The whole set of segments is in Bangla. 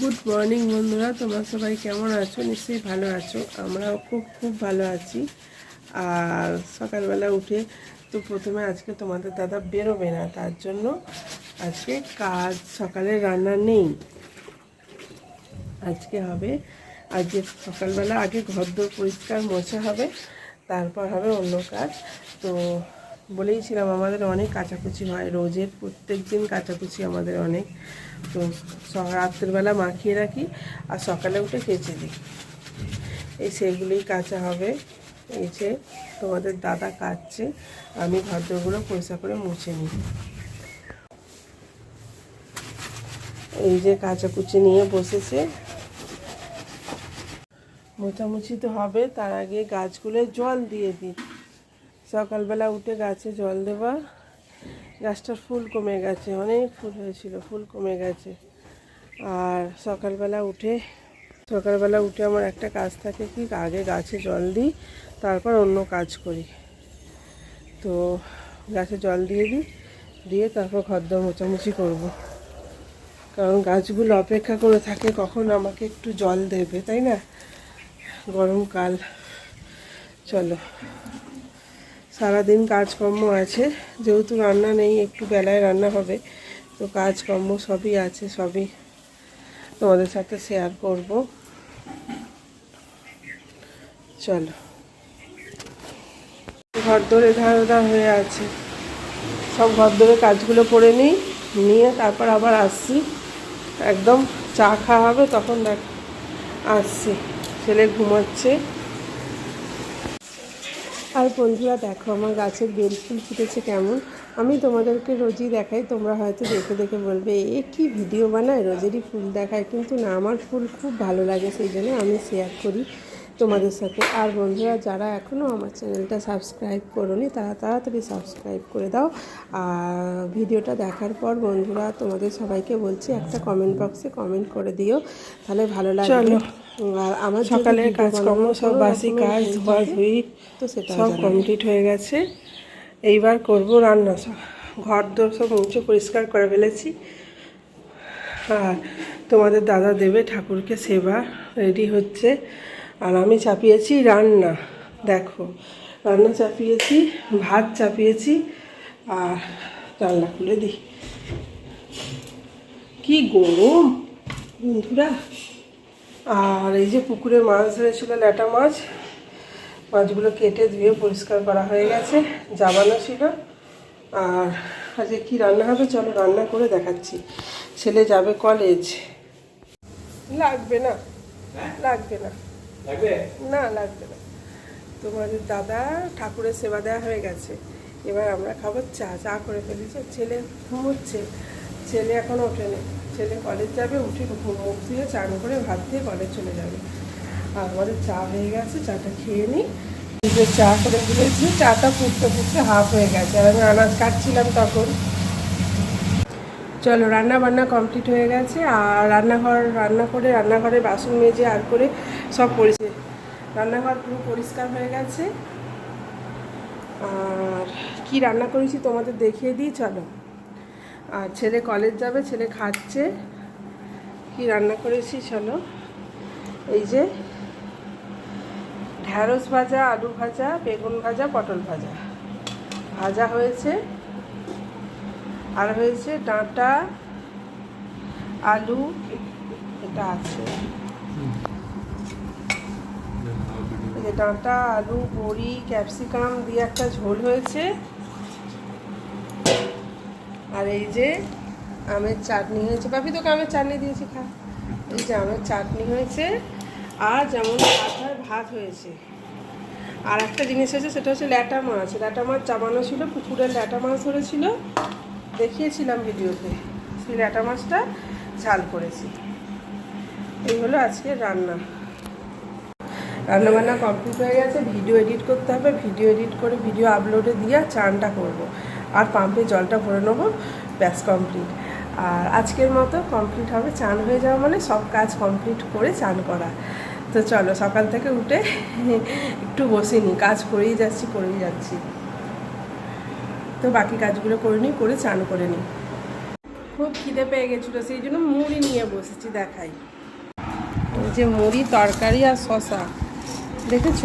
গুড মর্নিং বন্ধুরা। তোমরা সবাই কেমন আছো? নিশ্চয়ই ভালো আছো। আমরাও খুব খুব ভালো আছি। আর সকালবেলা উঠে তো প্রথমে আজকে তোমাদের দাদা বেরোবে না, তার জন্য আজকে কাজ, সকালে রান্না নেই। আজকে হবে, আজকে সকালবেলা আগে ঘরদোর পরিষ্কার মোছা হবে, তারপর হবে অন্য কাজ। তো বলেইছিলাম আমাদের অনেক কাচাকুচি হয়, রোজের প্রত্যেক দিন কাচাকুচি আমাদের অনেক। তো রাত্রেবেলা মাখিয়ে রাখি আর সকালে উঠে কেচে দিই। এই সেগুলোই কাঁচা হবে। এই যে তোমাদের দাদা কাটছে আমি ভদ্রগুলো পয়সা করে মুছে নিই। এই যে কাঁচাকুচি নিয়ে বসেছে। মোছামুছি তো হবে, তার আগে গাছগুলো জল দিয়ে দিই। সকালবেলা উঠে গাছে জল দেওয়া গাছটার ফুল কমে গেছে, অনেক ফুল হয়েছিল, ফুল কমে গেছে। আর সকালবেলা উঠে সকালবেলা উঠে আমার একটা কাজ থাকে কি, আগে গাছে জল দিই, তারপর অন্য কাজ করি। তো গাছে জল দিয়ে দিই, দিয়ে তারপর ঘরদর মোছামুছি করব। কারণ গাছগুলো অপেক্ষা করে থাকে কখন আমাকে একটু জল দেবে, তাই না? গরমকাল, চলো। সারাদিন কাজকর্ম আছে, যেহেতু রান্না নেই, একটু বেলায় রান্না হবে, তো কাজকর্ম সবই আছে, সবই তোমাদের সাথে শেয়ার করব। চলো। ঘর ধরে ধার ধার হয়ে আছে। সব ঘর ধরে কাজগুলো করে নিই, নিয়ে তারপর আবার আসছি। একদম চা খাওয়া হবে, তখন দেখ, আসছি। ছেলে ঘুমাচ্ছে। আর বন্ধুরা দেখো, আমার গাছের বেল ফুল ফুটেছে কেমন? আমি তোমাদেরকে রোজই দেখাই, তোমরা হয়তো দেখে দেখে বলবে, এ, কি ভিডিও বানায়? রোজেরই ফুল দেখায়, কিন্তু না, আমার ফুল খুব ভালো লাগে, সেই জন্য আমি শেয়ার করি তোমাদের সাথে। আর বন্ধুরা, যারা এখনও আমার চ্যানেলটা সাবস্ক্রাইব করোনি, তারা তাড়াতাড়ি সাবস্ক্রাইব করে দাও। আর ভিডিওটা দেখার পর বন্ধুরা, তোমাদের সবাইকে বলছি, একটা কমেন্ট বক্সে কমেন্ট করে দিও, তাহলে ভালো লাগবে। আর আমার সকালের কাজকর্ম সব বাসি কাজ ধোয়া ধুই তো সেটা সব কমপ্লিট হয়ে গেছে। এইবার করব রান্না সব। ঘর দোর সব মুছে পরিষ্কার করে ফেলেছি। আর তোমাদের দাদা দেবে ঠাকুরকে সেবা রেডি হচ্ছে। আর আমি চাপিয়েছি রান্না দেখো। রান্না চাপিয়েছি ভাত চাপিয়েছি আর রান্না খুলে দিই। কি গরম বন্ধুরা। আর এই যে পুকুরে মাছ ধরেছিল ল্যাটা মাছ মাছগুলো কেটে ধুয়ে পরিষ্কার করা হয়ে গেছে জাবানো ছিল। আর আজকে কি রান্না হবে চলো রান্না করে দেখাচ্ছি। ছেলে যাবে কলেজ। লাগবে না। লাগবে না। না লাগবে না। তোমাদের দাদা ঠাকুরের সেবা দেওয়া হয়ে গেছে। এবার আমরা খাব চা চা করে ফেলেছি। ছেলে ঘুমোচ্ছে। ছেলে এখন ওঠেনি। ছেলে কলেজ যাবে, উঠে মুখ ধুয়ে চান করে ভাত দিয়ে কলেজ চলে যাবে। আর আমাদের চা হয়ে গেছে, চাটা খেয়ে নিই যে চা করে দিয়েছি, চাটা ফুটতে ফুটতে হাফ হয়ে গেছে। আর আমি আনাজ কাটছিলাম তখন। চলো রান্না বান্না কমপ্লিট হয়ে গেছে। আর রান্নাঘর রান্না করে রান্নাঘরে বাসন মেজে আর করে সব পরিষ্কার, রান্নাঘর পুরো পরিষ্কার হয়ে গেছে। আর কি রান্না করেছি তোমাদের দেখিয়ে দিই, চলো। আর ছেলে কলেজ যাবে, ছেলে খাচ্ছে। কি রান্না করেছি চলো। এই যে ঢ্যাঁড়স ভাজা, আলু ভাজা, বেগুন ভাজা, পটল ভাজা। ভাজা হয়েছে। আর হয়েছে ডাঁটা, আলু, এটা আছে। ডাঁটা, আলু, বড়ি, ক্যাপসিকাম দিয়ে একটা ঝোল হয়েছে। আর এই যে আমের চাটনি হয়েছে। বাপি তোকে আমের চাটনি দিয়েছি, খা। এই যে আমের চাটনি হয়েছে আর যেমন ভাত ভাত হয়েছে। আর একটা জিনিস হয়েছে, সেটা হচ্ছে ল্যাটা মাছ। ল্যাটা মাছ চাবানো ছিল পুকুরের ল্যাটা মাছ ধরেছিল। দেখিয়েছিলাম ভিডিওতে, সেই ল্যাটা মাছটা ঝাল করেছি। এই হলো আজকে রান্না। রান্নাবান্না কমপ্লিট হয়ে গেছে, ভিডিও এডিট করতে হবে। ভিডিও এডিট করে, ভিডিও আপলোডে দিয়ে চানটা করব। আর পাম্পে জলটা ভরে নেব, ব্যাস কমপ্লিট আর আজকের মতো কমপ্লিট হবে, চান হয়ে যাওয়া মানে সব কাজ কমপ্লিট করে চান করা। তো চলো সকাল থেকে উঠে একটু বসিনি কাজ করেই যাচ্ছি করেই যাচ্ছি। তো বাকি কাজগুলো করে নিই, করে চান করে নিই। খুব খিদে পেয়ে গেছিল, সেই জন্য মুড়ি নিয়ে বসেছি দেখাই। যে মুড়ি, তরকারি আর শশা দেখেছ?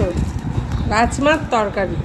রাজমার তরকারি।